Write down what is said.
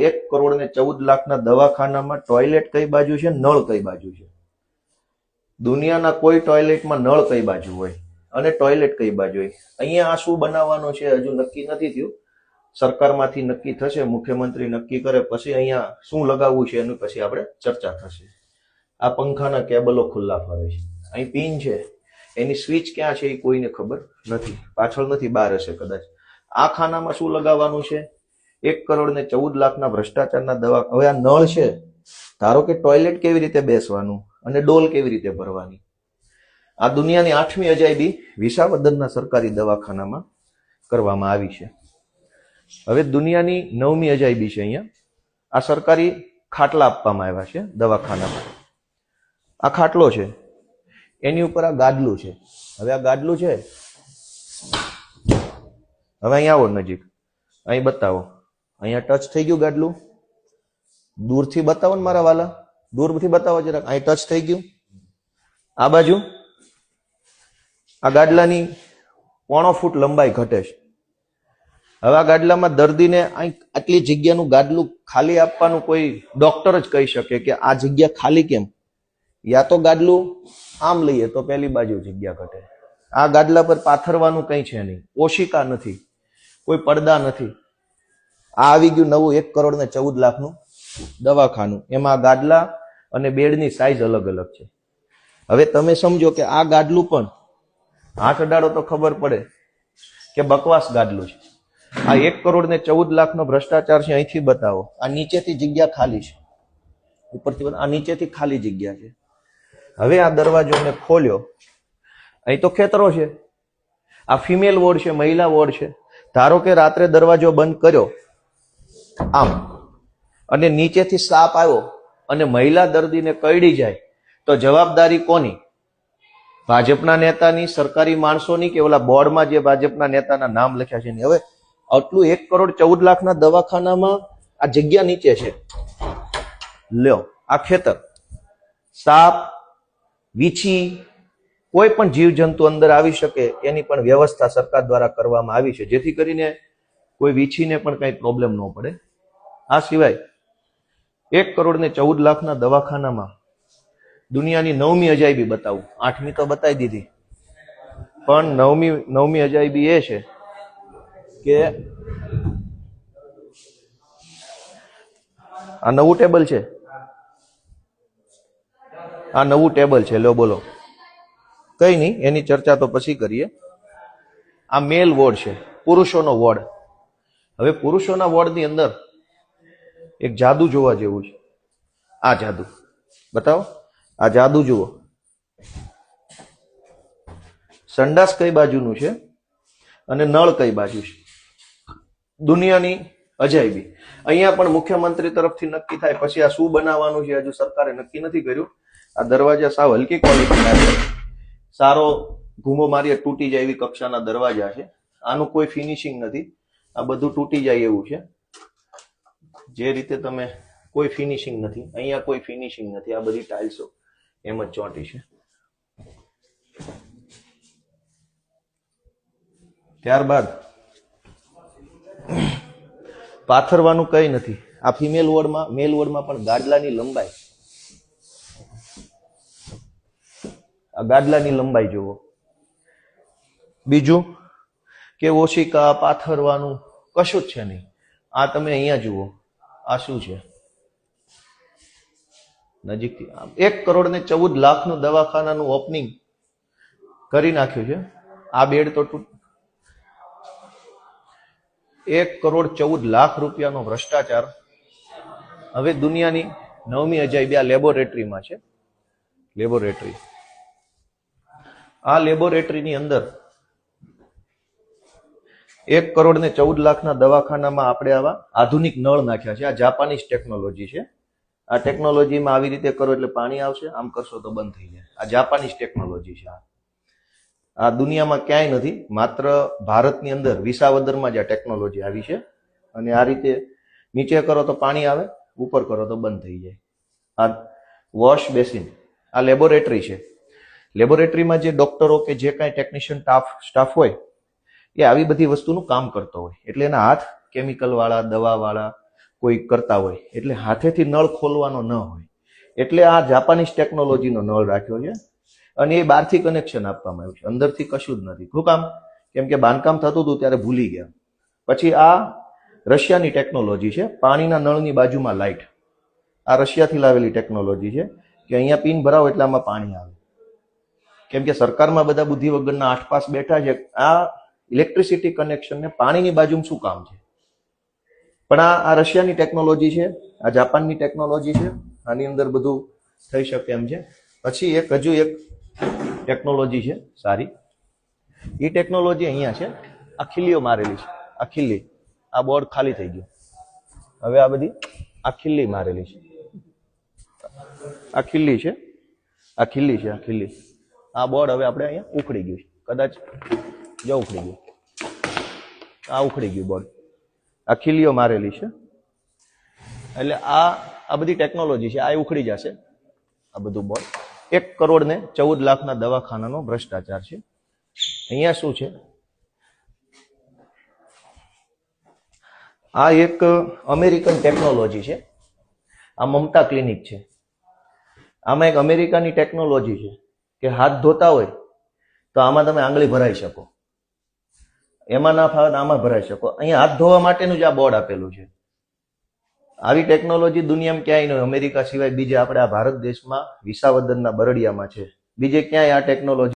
એક કરોડ ને ચૌદ લાખના દવાખાનામાં ટોયલેટ કઈ બાજુ છે? નળ કઈ બાજુ છે? દુનિયાના કોઈ ટોયલેટમાં નળ કઈ બાજુ હોય? અને ટોયલેટ કઈ બાજુ હોય? અહીંયા આ શું બનાવવાનું છે? હજુ નક્કી નથી થયું. સરકારમાંથી નક્કી થશે, મુખ્યમંત્રી નક્કી કરે, પછી અહીંયા શું લગાવવું છે એનું પછી આપણે ચર્ચા થશે. આ પંખાના કેબલો ખુલ્લા ફરે છે. અહીં પિન છે. એની સ્વિચ ક્યાં છે એ કોઈને ખબર નથી. પાછળ નથી, બહાર હશે કદાચ. આ ખાનામાં શું લગાવવાનું છે? એક કરોડ ને ચૌદ લાખના ભ્રષ્ટાચારના દવા હવે આ નળ છે. ધારો કે ટોયલેટ કેવી રીતે બેસવાનું અને ડોલ કેવી રીતે ભરવાની? આ દુનિયાની આઠમી અજાયબી વિસાવદનના સરકારી દવાખાનામાં કરવામાં આવી છે. હવે દુનિયાની નવમી અજાયબી છે અહીંયા. આ સરકારી ખાટલા આપવામાં આવ્યા છે દવાખાનામાં. આ ખાટલો છે. એની ઉપર આ ગાદલું છે. હવે આ ગાદલું છે. હવે અહીંયા આવો નજીક. અહીં બતાવો. અહીંયા ટચ થઈ ગયું ગાડલું. દૂરથી બતાવો ને મારા વાલા. દૂરથી બતાવો જરાક. અહીં ટચ થઈ ગયું. આ બાજુ. આ ગાડલાની પોણો ફૂટ લંબાઈ ઘટે છે. હવે આ ગાડલામાં દર્દીને આટલી જગ્યાનું ગાડલું ખાલી આપવાનું કોઈ ડોક્ટર જ કહી શકે કે આ જગ્યા ખાલી કેમ? યા તો ગાડલું આમ લઈએ તો પહેલી બાજુ જગ્યા ઘટે. આ ગાડલા પર પાથરવાનું કંઈ છે નહીં. ઓશિકા નથી. કોઈ પડદા નથી. આ આવી ગયું નવું એક કરોડ ને ચૌદ લાખનું દવાખાનું. એમાં ગાડલા અને બેડની સાઇઝ અલગ અલગ છે. હવે તમે સમજો કે આ ગાડલું પણ હાથ અડાડો તો ખબર પડે કે બકવાસ ગાડલું છે. આ એક કરોડ ને ચૌદ લાખનો ભ્રષ્ટાચાર છે, અહીંથી બતાવો. આ નીચેથી જગ્યા ખાલી છે. ઉપરથી આ નીચેથી ખાલી જગ્યા છે. હવે આ દરવાજો મેં ખોલ્યો. અહીં તો ખેતરો છે. આ ફિમેલ વોર્ડ છે, મહિલા વોર્ડ છે. ધારો કે રાત્રે દરવાજો બંધ કર્યો આમ. અને નીચેથી સાપ આવ્યો અને મહિલા દર્દીને કરડી જાય, તો જવાબદારી કોની? ભાજપના નેતાની, સરકારી માણસોની કે ઓલા બોર્ડમાં જે ભાજપના નેતાના નામ લખ્યા છે હવે આટલું એક કરોડ ચૌદ લાખના દવાખાનામાં આ જગ્યા નીચે છે. લ્યો, આ ખેતર. સાપ, વીછી, કોઈ પણ જીવજંતુ અંદર આવી શકે, એની પણ વ્યવસ્થા સરકાર દ્વારા કરવામાં આવી છે. જેથી કરીને કોઈ વીછીને પણ કંઈ પ્રોબ્લેમ ન પડે. આ સિવાય એક કરોડ ને ચૌદ લાખના દવાખાનામાં દુનિયાની નવમી અજાયબી બતાવું. આઠમી તો બતાવી દીધી. પણ નવમી નવમી અજાયબી એ છે કે આ નવું ટેબલ છે. આ નવું ટેબલ છે. લો બોલો. કઈ નહીં, એની ચર્ચા તો પછી કરીએ. આ મેલ વોર્ડ છે. પુરુષોનો વોર્ડ. હવે પુરુષોના વોર્ડની અંદર એક જાદુ જોવા જેવું છે. આ જાદુ. બતાવો. આ જાદુ જુઓ. સંડાસ કઈ બાજુનું છે અને નળ કઈ બાજુ છે? દુનિયાની અજાયબી. અહીંયા પણ મુખ્યમંત્રી તરફથી નક્કી થાય. પછી આ શું બનાવવાનું છે હજુ સરકારે નક્કી નથી કર્યું. આ દરવાજા સાવ હલકી ક્વોલિટીના છે. સારો ઘૂમો મારીએ તૂટી જાય એવી કક્ષાના દરવાજા છે. આનું કોઈ ફિનિશિંગ નથી. આ બધું તૂટી જાય એવું છે. જે રીતે તમે કોઈ ફિનિશિંગ નથી, અહીંયા કોઈ ફિનિશિંગ નથી, આ બધી ટાઇલ્સો એમ જ ચોંટી છે. ત્યારબાદ પાથરવાનું કઈ નથી. આ ફિમેલ વોર્ડમાં મેલ વોર્ડમાં પણ ગાડલાની લંબાઈ. આ ગાડલાની લંબાઈ જુઓ. બીજું કે ઓશિકા પાથરવાનું કશું જ છે નહીં. આ તમે અહીંયા જુઓ. આ શું છે? નજીકથી એક કરોડ ને ચૌદ લાખનું દવાખાનાનું ઓપનિંગ કરી નાખ્યું છે. આ બેડ તો તૂટ એક કરોડ ચૌદ લાખ રૂપિયાનો ભ્રષ્ટાચાર. હવે દુનિયાની નવમી અજાયબી આ લેબોરેટરીમાં છે. લેબોરેટરી આ લેબોરેટરીની અંદર એક કરોડ ને ચૌદ લાખના દવાખાનામાં આપણે આવા આધુનિક નળ નાખ્યા છે. આ જાપાનીઝ ટેકનોલોજી છે. આ ટેકનોલોજીમાં આવી રીતે કરો એટલે પાણી આવશે, આમ કરશો તો બંધ થઈ જાય. આ જાપાનીઝ ટેકનોલોજી છે આ. આ દુનિયામાં ક્યાંય નથી, માત્ર ભારતની અંદર વિસાવદરમાં જ આ ટેકનોલોજી આવી છે. અને આ રીતે નીચે કરો તો પાણી આવે, ઉપર કરો તો બંધ થઈ જાય. આ વોશ બેસિન, આ લેબોરેટરી છે. લેબોરેટરીમાં જે ડોક્ટરો કે જે કાંઈ ટેકનિશિયન સ્ટાફ સ્ટાફ હોય એ આવી બધી વસ્તુનું કામ કરતો હોય. એટલે એના હાથ કેમિકલવાળા દવાવાળા કોઈ કરતા હોય. એટલે હાથેથી નળ ખોલવાનો ન હોય. એટલે આ જાપાનીઝ ટેકનોલોજીનો નળ રાખ્યો છે. અને એ બહારથી કનેક્શન આપવામાં આવ્યું છે. અંદરથી કશું જ નથી. શું કામ? કેમ કે બાંધકામ થતું હતું ત્યારે ભૂલી ગયા. પછી આ રશિયાની ટેકનોલોજી છે. પાણીના નળની બાજુમાં લાઇટ આ રશિયાથી લાવેલી ટેકનોલોજી છે કે અહીંયા પિન ભરાવો એટલે આમાં પાણી આવે. કેમ કે સરકારમાં બધા બુદ્ધિ વગરના આઠ પાસ બેઠા છે. આ ઇલેક્ટ્રિસિટી કનેક્શન ને પાણીની બાજુમાં શું કામ છે? પણ આ આ રશિયાની ટેકનોલોજી છે, આ જાપાનની ટેકનોલોજી છે, આની અંદર બધું થઈ શકે એમ છે. પછી એક હજુ એક ટેકનોલોજી છે, સારી. એ ટેકનોલોજી અહીંયા છે, આ ખીલીઓ મારેલી છે, આ ખીલી. આ બોર્ડ ખાલી થઈ ગયું. હવે આ બધી આ ખીલી મારેલી છે. આ ખીલી છે, આ ખીલી છે, આ ખીલી. આ બોર્ડ હવે આપણે અહીંયા ઉખડી ગયું છે. કદાચ જો ઉખડી ગયું. આ ઉખડી ગયું બોર્ડ આ ખીલીઓ મારેલી છે. એટલે આ આ બધી ટેકનોલોજી છે, આ ઉખડી જશે. આ બધું બોર્ડ એક કરોડ ને ચૌદ લાખના દવાખાનાનો ભ્રષ્ટાચાર છે. અહીંયા શું છે? આ એક અમેરિકન ટેકનોલોજી છે. આ મમતા ક્લિનિક છે. આમાં એક અમેરિકાની ટેકનોલોજી છે કે હાથ ધોતા હોય તો આમાં તમે આંગળી ભરાઈ શકો. એમાં ના ફાવે આમાં ભરાઈ શકો. અહીંયા હાથ ધોવા માટેનું જ આ બોર્ડ આપેલું છે. આવી ટેકનોલોજી દુનિયામાં ક્યાંય નહીં અમેરિકા સિવાય બીજે, આપણે આ ભારત દેશમાં વિસાવદરના બરડિયામાં છે. બીજે ક્યાંય આ ટેકનોલોજી